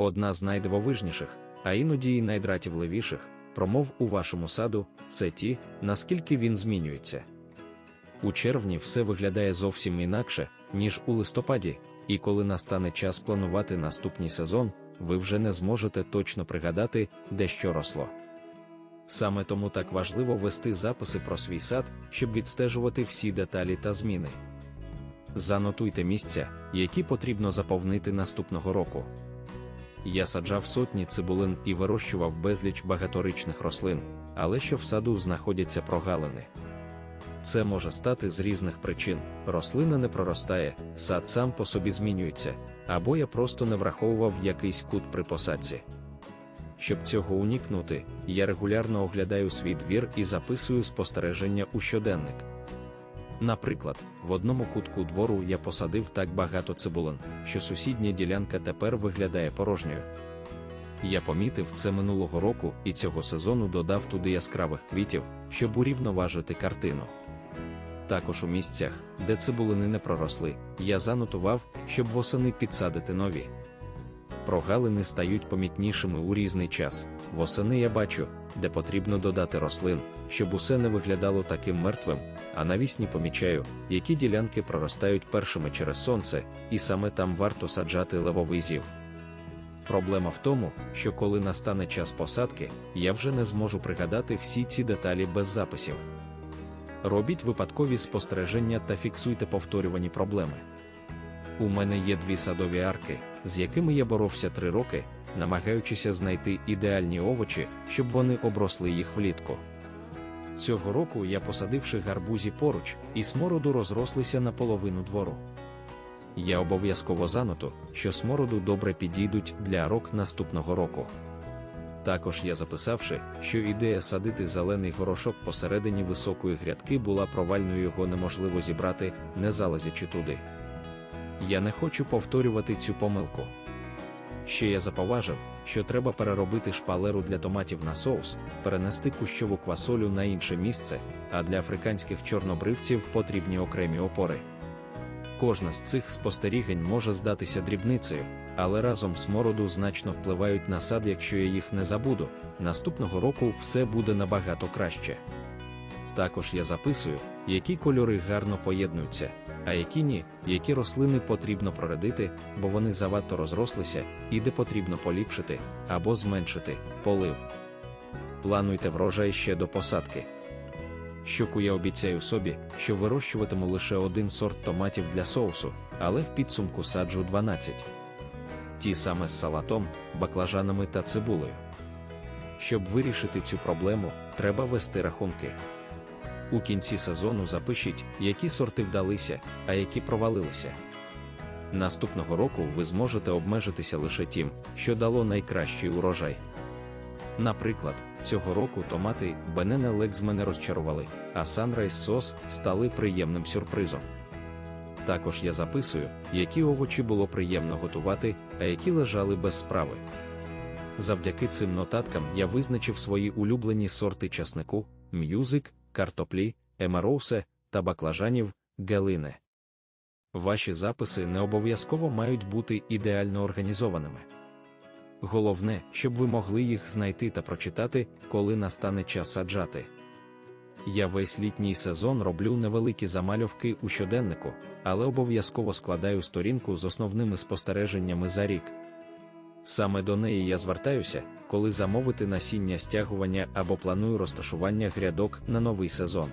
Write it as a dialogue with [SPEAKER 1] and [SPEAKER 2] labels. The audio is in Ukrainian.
[SPEAKER 1] Одна з найдивовижніших, а іноді й найдратівливіших, промов у вашому саду це ті, наскільки він змінюється. У червні все виглядає зовсім інакше, ніж у листопаді, і коли настане час планувати наступний сезон, ви вже не зможете точно пригадати, де що росло. Саме тому так важливо вести записи про свій сад, щоб відстежувати всі деталі та зміни. Занотуйте місця, які потрібно заповнити наступного року. Я саджав сотні цибулин і вирощував безліч багаторічних рослин, але що в саду знаходяться прогалини. Це може стати з різних причин: рослина не проростає, сад сам по собі змінюється, або я просто не враховував якийсь кут при посадці. Щоб цього уникнути, я регулярно оглядаю свій двір і записую спостереження у щоденник. Наприклад, в одному кутку двору я посадив так багато цибулин, що сусідня ділянка тепер виглядає порожньою. Я помітив це минулого року і цього сезону додав туди яскравих квітів, щоб урівноважити картину. Також у місцях, де цибулини не проросли, я занотував, щоб восени підсадити нові. Прогалини стають помітнішими у різний час. Восени я бачу, де потрібно додати рослин, щоб усе не виглядало таким мертвим, а навісні помічаю, які ділянки проростають першими через сонце, і саме там варто саджати левовий зів. Проблема в тому, що коли настане час посадки, я вже не зможу пригадати всі ці деталі без записів. Робіть випадкові спостереження та фіксуйте повторювані проблеми. У мене є дві садові арки, з якими я боровся три роки, намагаючися знайти ідеальні овочі, щоб вони обросли їх влітку. Цього року я посадивши гарбузі поруч, і смороду розрослися на половину двору. Я обов'язково заноту, що смороду добре підійдуть для рок наступного року. Також я записавши, що ідея садити зелений горошок посередині високої грядки була провальною, його неможливо зібрати, не залазячи туди. Я не хочу повторювати цю помилку. Ще я заповажив, що треба переробити шпалеру для томатів на соус, перенести кущову квасолю на інше місце, а для африканських чорнобривців потрібні окремі опори. Кожна з цих спостерігань може здатися дрібницею, але разом з мороду значно впливають на сад, якщо я їх не забуду. Наступного року все буде набагато краще. Також я записую, які кольори гарно поєднуються, а які ні, які рослини потрібно проредити, бо вони завадто розрослися, і де потрібно поліпшити або зменшити полив. Плануйте врожай ще до посадки. Щоку я обіцяю собі, що вирощуватиму лише один сорт томатів для соусу, але в підсумку саджу 12. Ті саме з салатом, баклажанами та цибулею. Щоб вирішити цю проблему, треба вести рахунки. У кінці сезону запишіть, які сорти вдалися, а які провалилися. Наступного року ви зможете обмежитися лише тим, що дало найкращий урожай. Наприклад, цього року томати Benene Legs мене розчарували, а Sunrise Sauce стали приємним сюрпризом. Також я записую, які овочі було приємно готувати, а які лежали без справи. Завдяки цим нотаткам я визначив свої улюблені сорти часнику, м'юзик, картоплі, емароусе та баклажанів галине. Ваші записи не обов'язково мають бути ідеально організованими. Головне, щоб ви могли їх знайти та прочитати, коли настане час саджати. Я весь літній сезон роблю невеликі замальовки у щоденнику, але обов'язково складаю сторінку з основними спостереженнями за рік. Саме до неї я звертаюся, коли замовити насіння стягування або планую розташування грядок на новий сезон.